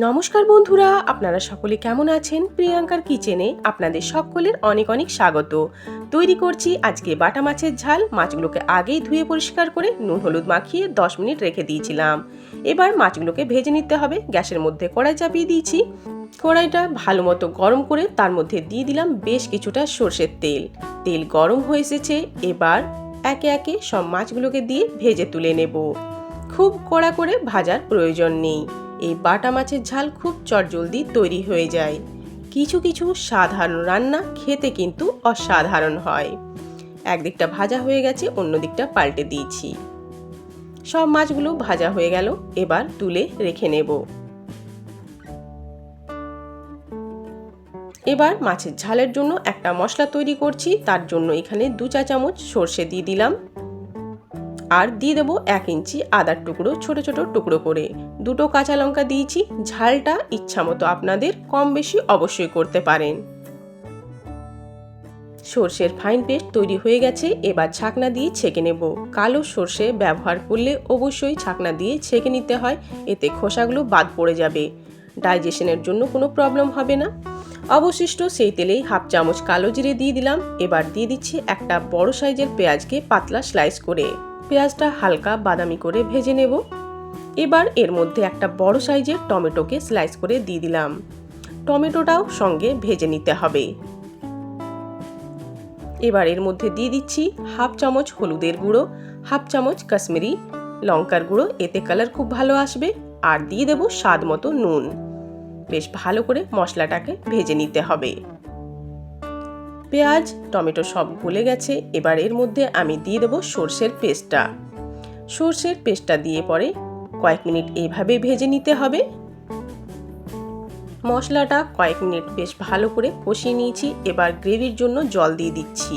নমস্কার বন্ধুরা, আপনারা সকলে কেমন আছেন? প্রিয়াঙ্কার কিচেনে আপনাদের সকলের অনেক অনেক স্বাগত। তৈরি করছি আজকে বাটা মাছের ঝাল, মাছগুলোকে আগেই ধুয়ে পরিষ্কার করে নুন হলুদ মাখিয়ে 10 মিনিট রেখে দিয়েছিলাম। এবার মাছগুলোকে ভেজে নিতে হবে, গ্যাসের মধ্যে কড়াই চাপিয়ে দিয়েছি। কড়াইটা ভালো মতো গরম করে তার মধ্যে দিয়ে দিলাম বেশ কিছুটা সর্ষের তেল। তেল গরম হয়ে এসেছে, এবার একে একে সব মাছগুলোকে দিয়ে ভেজে তুলে নেব। খুব কড়া করে ভাজার প্রয়োজন নেই। এই বাটা মাছের ঝাল খুব চটজলদি তৈরি হয়ে যায়। কিছু কিছু সাধারণ রান্না খেতে কিন্তু অসাধারণ হয়। একদিকটা ভাজা হয়ে গেছে অন্য দিকটা পাল্টে দিয়েছি। সব মাছগুলো ভাজা হয়ে গেল, এবার তুলে রেখে নেব। এবার মাছের ঝালের জন্য একটা মশলা তৈরি করছি, তার জন্য এখানে দু চা চামচ সর্ষে দিয়ে দিলাম। আর দিয়ে দেবো এক ইঞ্চি আদার টুকরো, ছোট ছোট টুকরো করে। দুটো কাঁচা লঙ্কা দিয়েছি, ঝালটা ইচ্ছা মতো আপনাদের কম বেশি অবশ্যই করতে পারেন। সর্ষের ফাইন পেস্ট তৈরি হয়ে গেছে, এবার ছাকনা দিয়ে ছেঁকে নেব। কালো সর্ষে ব্যবহার করলে অবশ্যই ছাকনা দিয়ে ছেঁকে নিতে হয়, এতে খোসাগুলো বাদ পড়ে যাবে। ডাইজেশনের জন্য কোনো প্রবলেম হবে না। অবশিষ্ট সেই তেলেই হাফ চামচ কালো জিরে দিয়ে দিলাম, এবার দিয়ে দিচ্ছি একটা বড় সাইজের পেঁয়াজকে পাতলা স্লাইস করে। পেঁয়াজটা হালকা বাদামি করে ভেজে নেব। এবার এর মধ্যে একটা বড় সাইজের টমেটোকে স্লাইস করে দিয়ে দিলাম। টমেটোটাও সঙ্গে ভেজে নিতে হবে। এবার এর মধ্যে দিয়ে দিচ্ছি হাফ চামচ হলুদের গুঁড়ো, হাফ চামচ কাশ্মীরি লঙ্কার গুঁড়ো, এতে কালার খুব ভালো আসবে। আর দিয়ে দেবো স্বাদ মতো নুন। বেশ ভালো করে মশলাটাকে ভেজে নিতে হবে। পেঁয়াজ, টমেটো সব গলে গেছে, এবার এর মধ্যে আমি দিয়ে দেবো সর্ষের পেস্টটা। সর্ষের পেস্টটা দিয়ে পরে কয়েক মিনিট এইভাবে ভেজে নিতে হবে। মশলাটা কয়েক মিনিট বেশ ভালো করে কষিয়ে নিয়েছি, এবার গ্রেভির জন্য জল দিয়ে দিচ্ছি।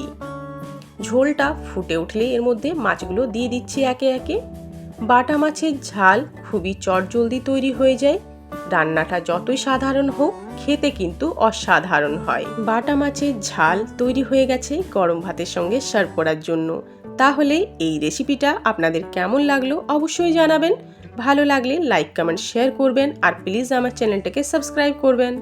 ঝোলটা ফুটে উঠলে এর মধ্যে মাছগুলো দিয়ে দিচ্ছি একে একে। বাটা মাছের ঝাল খুবই চটজলদি তৈরি হয়ে যায়। রান্নাটা যতই সাধারণ হোক, খেতে কিন্তু অসাধারণ হয়। বাটা মাছের ঝাল তৈরি হয়ে গেছে গরম ভাতের সঙ্গে সার্ভ করার জন্য। তাহলে এই রেসিপিটা আপনাদের কেমন লাগল অবশ্যই জানাবেন। ভালো লাগলে লাইক, কমেন্ট, শেয়ার করবেন আর প্লিজ আমার চ্যানেলটাকে সাবস্ক্রাইব করবেন।